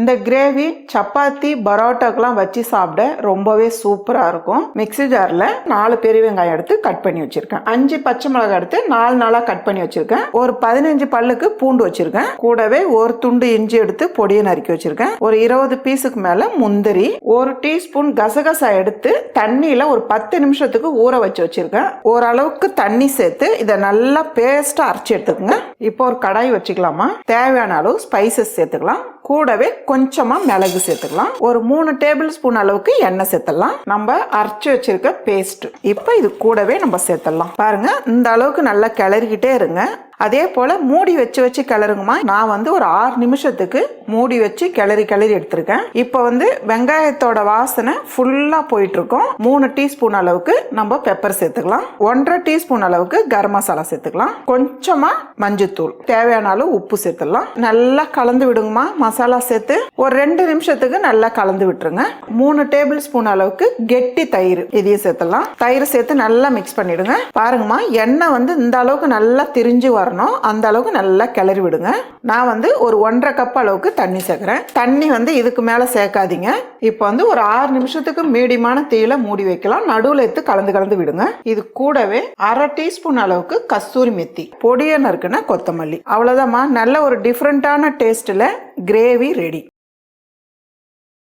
இந்த கிரேவி சப்பாத்தி பரோட்டாக்கெல்லாம் வச்சு சாப்பிட ரொம்பவே சூப்பராக இருக்கும். மிக்ஸி ஜாரில் நாலு பெரிய வெங்காயம் எடுத்து கட் பண்ணி வச்சிருக்கேன். அஞ்சு பச்சை மிளகாய் எடுத்து நாலு நாளாக கட் பண்ணி வச்சிருக்கேன். ஒரு பதினஞ்சு பல்லுக்கு பூண்டு வச்சிருக்கேன். கூடவே ஒரு துண்டு இஞ்சி எடுத்து பொடியை நறுக்கி வச்சிருக்கேன். ஒரு இருபது பீஸுக்கு மேலே முந்திரி ஒரு டீஸ்பூன் கசகசா எடுத்து தண்ணியில் ஒரு பத்து நிமிஷத்துக்கு ஊற வச்சு வச்சிருக்கேன். ஓரளவுக்கு தண்ணி சேர்த்து இதை நல்லா பேஸ்ட்டாக அரைச்சி எடுத்துக்கோங்க. இப்போ ஒரு கடாய் வச்சுக்கலாமா? தேவையான அளவு ஸ்பைசஸ் சேர்த்துக்கலாம். கூடவே கொஞ்சமா மிளகு சேர்த்துக்கலாம். ஒரு மூணு டேபிள் ஸ்பூன் அளவுக்கு எண்ணெய் சேர்த்துடலாம். நம்ம அரைச்சி வச்சிருக்க பேஸ்ட் இப்போ இது கூடவே நம்ம சேர்த்துடலாம். பாருங்க இந்த அளவுக்கு நல்லா கிளறிக்கிட்டே இருங்க. அதே போல் மூடி வச்சு வச்சு கிளறுங்கம்மா. நான் வந்து ஒரு ஆறு நிமிஷத்துக்கு மூடி வச்சு கிளறி கிளறி எடுத்திருக்கேன். இப்போ வந்து வெங்காயத்தோட வாசனை ஃபுல்லாக போயிட்டு இருக்கோம் மூணு டீஸ்பூன் அளவுக்கு நம்ம பெப்பர் சேர்த்துக்கலாம். ஒன்றரை டீஸ்பூன் அளவுக்கு கரம் மசாலா சேர்த்துக்கலாம். கொஞ்சமாக மஞ்சத்தூள். தேவையான அளவு உப்பு சேர்த்துடலாம். நல்லா கலந்து விடுங்கம்மா. மசாலா சேர்த்து ஒரு ரெண்டு நிமிஷத்துக்கு நல்லா கலந்து விட்டுருங்க. மூணு டேபிள் ஸ்பூன் அளவுக்கு கெட்டி தயிர் இதையும் சேர்த்துடலாம். தயிர் சேர்த்து நல்லா மிக்ஸ் பண்ணிடுங்க. பாருங்கம்மா எண்ணெய் வந்து இந்த அளவுக்கு நல்லா திரிஞ்சு வரணும். அந்த அளவுக்கு நல்லா கிளறி விடுங்க. நான் வந்து ஒரு ஒன்றரை கப் அளவுக்கு தண்ணி சேர்க்குறேன். தண்ணி வந்து இதுக்கு மேலே சேர்க்காதீங்க. இப்போ வந்து ஒரு ஆறு நிமிஷத்துக்கு மீடியமான தீயில மூடி வைக்கலாம். நடுவில் எடுத்து கலந்து கலந்து விடுங்க. இது கூடவே அரை டீஸ்பூன் அளவுக்கு கஸ்தூரி மெத்தி. பொடியன்னு இருக்குன்னா கொத்தமல்லி. அவ்வளோதாம்மா நல்ல ஒரு டிஃப்ரெண்ட்டான டேஸ்ட்டில் கிரேவி ரெடி